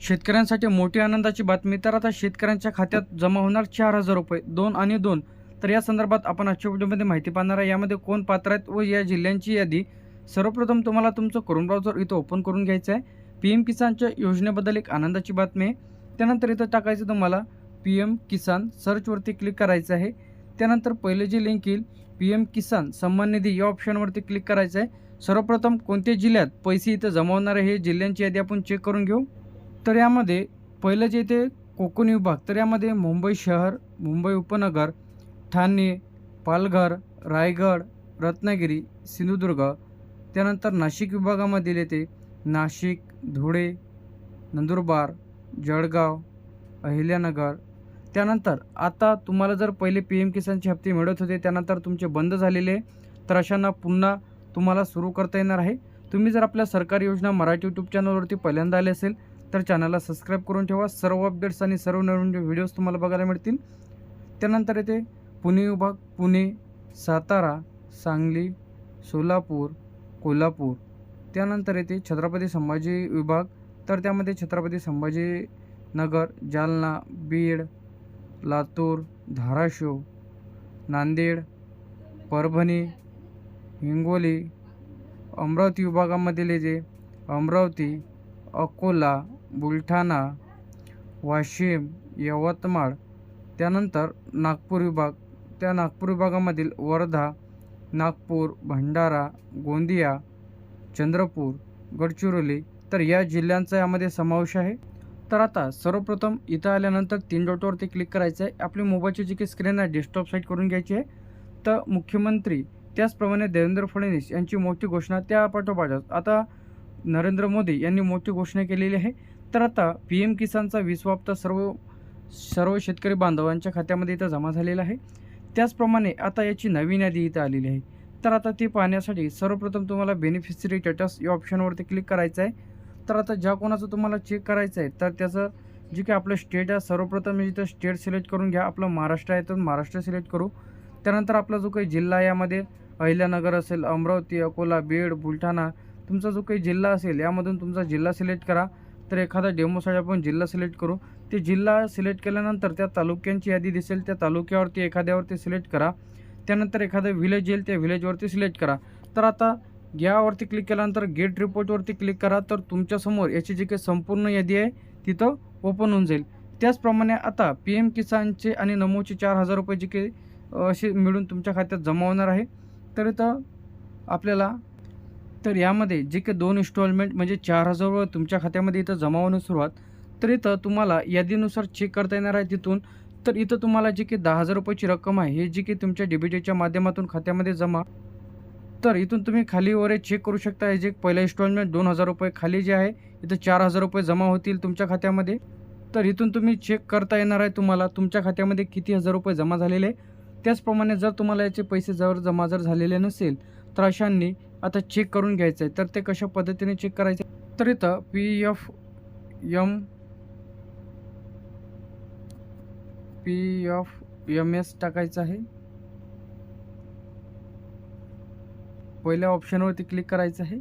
शेतकऱ्यांसाठी मोठी आनंदाची बातमी. तर आता शेतकऱ्यांच्या खात्यात जमा होणार चार हजार रुपये दोन आणि दोन. तर या संदर्भात आपण आजच्या व्हिडिओमध्ये माहिती पाहणार आहे. यामध्ये कोण पात्र आहेत व या जिल्ह्यांची यादी. सर्वप्रथम तुम्हाला तुमचं क्रोम ब्राउझर इथं ओपन करून घ्यायचं आहे. पी एम किसानच्या योजनेबद्दल एक आनंदाची बातमी आहे. त्यानंतर इथं टाकायचं तुम्हाला पी एम किसान सर्चवरती क्लिक करायचं आहे. त्यानंतर पहिले जे लिंक येईल पी एम किसान सन्मान निधी या ऑप्शनवरती क्लिक करायचं आहे. सर्वप्रथम कोणत्या जिल्ह्यात पैसे इथं जमा होणार आहे हे जिल्ह्यांची यादी आपण चेक करून घेऊ. तर यामध्ये पहिलं जे ते कोकण विभाग तर यामध्ये मुंबई शहर मुंबई उपनगर ठाणे पालघर रायगड रत्नागिरी सिंधुदुर्ग त्यानंतर नाशिक विभागामधील येते नाशिक धुळे नंदुरबार जळगाव अहिल्यानगर. त्यानंतर आता तुम्हाला जर पहिले पी एम किसानचे हप्ते मिळत होते त्यानंतर तुमचे बंद झालेले तर अशांना पुन्हा तुम्हाला सुरू करता येणार आहे. तुम्ही जर आपल्या सरकारी योजना मराठी यूट्यूब चॅनलवरती पहिल्यांदा आले असेल तर चॅनलला सबस्क्राईब करून ठेवा. सर्व अपडेट्स आणि सर्व नवीन व्हिडिओज तुम्हाला बघायला मिळतील. त्यानंतर येते पुणे विभाग पुणे सातारा सांगली सोलापूर कोल्हापूर. त्यानंतर येते छत्रपती संभाजी विभाग. तर त्यामध्ये छत्रपती संभाजी नगर जालना बीड लातूर धाराशिव नांदेड परभणी हिंगोली अमरावती विभागामधील येते अमरावती अकोला बुलढाणा वाशिम यवतमाळ त्यानंतर नागपूर विभाग. त्या नागपूर विभागामधील वर्धा नागपूर भंडारा गोंदिया चंद्रपूर गडचिरोली तर या जिल्ह्यांचा यामध्ये समावेश आहे. तर आता सर्वप्रथम इथं आल्यानंतर तीन डॉटवरती क्लिक करायचं आहे आपली मोबाईलची जी काही स्क्रीन आहे डेस्कटॉप साईट करून घ्यायची आहे. तर मुख्यमंत्री त्याचप्रमाणे देवेंद्र फडणवीस यांची मोठी घोषणा त्या पाठोपाठच आता नरेंद्र मोदी यांनी मोठी घोषणा केलेली आहे. तर आता पी एम किसानचा वीसवा सर्व सर्व शेतकरी बांधवांच्या खात्यामध्ये इथं जमा झालेला आहे. त्याचप्रमाणे आता याची नवीन यादी इथं आलेली आहे. तर आता ती पाहण्यासाठी सर्वप्रथम तुम्हाला बेनिफिशरी स्टेटस या ऑप्शनवरती क्लिक करायचं आहे. तर आता ज्या कोणाचं तुम्हाला चेक करायचं आहे तर त्याचं जे काही आपलं स्टेट आहे सर्वप्रथम इथं स्टेट सिलेक्ट करून घ्या. आपलं महाराष्ट्र आहे तर महाराष्ट्र सिलेक्ट करू. त्यानंतर आपला जो काही जिल्हा आहे यामध्ये अहिल्यानगर असेल अमरावती अकोला बीड बुलढाणा तुमचा जो काही जिल्हा असेल यामधून तुमचा जिल्हा सिलेक्ट करा. तर एखादा डेमोसाठी आपण जिल्हा सिलेक्ट करू. ते जिल्हा सिलेक्ट केल्यानंतर त्या तालुक्यांची यादी दिसेल. त्या तालुक्यावरती एखाद्यावरती सिलेक्ट करा. त्यानंतर एखादं विलेज येईल त्या विलेजवरती सिलेक्ट करा. तर आता यावरती क्लिक केल्यानंतर गेट रिपोर्टवरती क्लिक करा. तर तुमच्यासमोर याची जी काही संपूर्ण यादी आहे तिथं ओपन होऊन जाईल. त्याचप्रमाणे आता पी एम किसानचे आणि नमोचे चार हजार रुपये जे काही असे मिळून तुमच्या खात्यात जमा होणार आहे. तर इथं आपल्याला तर यामध्ये जे काही दोन इन्स्टॉलमेंट म्हणजे चार हजार रुपये तुमच्या खात्यामध्ये इथं जमा होण्यास सुरुवात. तर इथं तुम्हाला यादीनुसार चेक करता येणार आहे तिथून. तर इथं तुम्हाला जी की दहा हजार रुपयाची रक्कम आहे हे जी की तुमच्या डेबिटेच्या माध्यमातून खात्यामध्ये जमा. तर इथून तुम्ही खाली वगैरे चेक करू शकता. हे जे पहिलं इन्स्टॉलमेंट दोन हजार रुपये खाली जे आहे इथं चार हजार रुपये जमा होतील तुमच्या खात्यामध्ये. तर इथून तुम्ही चेक करता येणार आहे तुम्हाला तुमच्या खात्यामध्ये किती हजार रुपये जमा झालेले आहे. त्याचप्रमाणे जर तुम्हाला याचे पैसे जर जमा जर झालेले नसेल तर अशांनी आता चेक करून घ्यायचं आहे तर ते कशा पद्धतीने चेक करायचे? तर इथं P F M P F M S टाकायचं आहे. पहिल्या ऑप्शनवरती क्लिक करायचं आहे.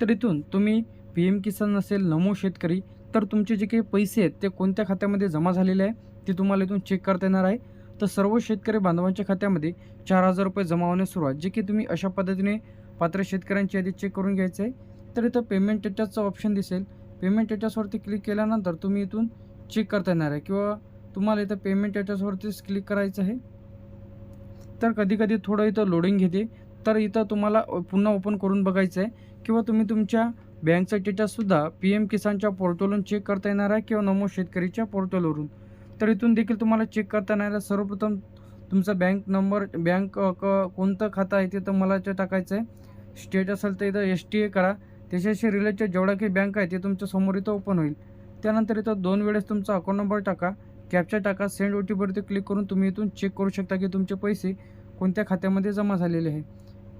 तर इथून तुम्ही पी एम किसान नसेल नमो शेतकरी तर तुमचे जे काही पैसे आहेत ते कोणत्या खात्यामध्ये जमा झालेले आहे ते तुम्हाला इथून चेक करता येणार आहे. तर सर्व शेतकरी बांधवांच्या खात्यामध्ये चार हजार रुपये जमा होण्यास सुरुवात जे की तुम्ही अशा पद्धतीने पात्र शेतकऱ्यांची यादी चेक करून घ्यायचं आहे. तर इथं पेमेंट स्टेटसचं ऑप्शन दिसेल. पेमेंट स्टेटसवरती क्लिक केल्यानंतर तुम्ही इथून चेक करता येणार आहे किंवा तुम्हाला इथं पेमेंट स्टेटसवरतीच क्लिक करायचं आहे. तर कधीकधी थोडं इथं लोडिंग घेते. तर इथं तुम्हाला पुन्हा ओपन करून बघायचं आहे. किंवा तुम्ही तुमच्या बँकचा स्टेटससुद्धा पी एम किसानच्या पोर्टलवरून चेक करता येणार आहे किंवा नमो शेतकरीच्या पोर्टलवरून तर इथून देखील तुम्हाला चेक करता येणार. सर्वप्रथम तुमचा बँक नंबर बँक क कोणतं खातं आहे ते तुम्हाला ते टाकायचं आहे. स्टेट असेल तर इथं एस टी ए करा. त्याच्याशी रिलेटेड जेवढा काही बँक आहे ते तुमच्यासमोर इथं ओपन होईल. त्यानंतर इथं दोन वेळेस तुमचा अकाउंट नंबर टाका. कॅप्चा टाका. सेंड ओ टी पीवरती क्लिक करून तुम्ही इथून चेक करू शकता की तुमचे पैसे कोणत्या खात्यामध्ये जमा झालेले आहे.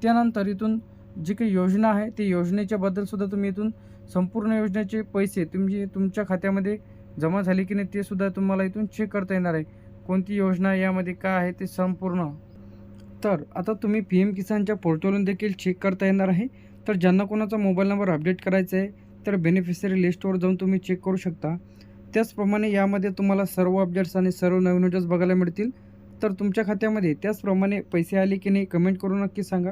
त्यानंतर इथून जी काही योजना आहे ती योजनेच्याबद्दलसुद्धा तुम्ही इथून संपूर्ण योजनेचे पैसे तुमचे तुमच्या खात्यामध्ये जमा झाले की नाही ते सुद्धा तुम्हाला इथून चेक करता येणार आहे. कोणती योजना यामध्ये काय आहे ते संपूर्ण. तर आता तुम्ही पी एम किसानच्या पोर्टलवरून देखील चेक करता येणार आहे. तर ज्यांना कोणाचा मोबाईल नंबर अपडेट करायचा आहे तर तर बेनिफिशरी लिस्टवर जाऊन तुम्ही चेक करू शकता. त्याचप्रमाणे यामध्ये तुम्हाला सर्व अपडेट्स आणि सर्व नवीन व्हिडिओज बघायला मिळतील. तर तुमच्या खात्यामध्ये त्याचप्रमाणे पैसे आले की नाही कमेंट करून नक्की सांगा.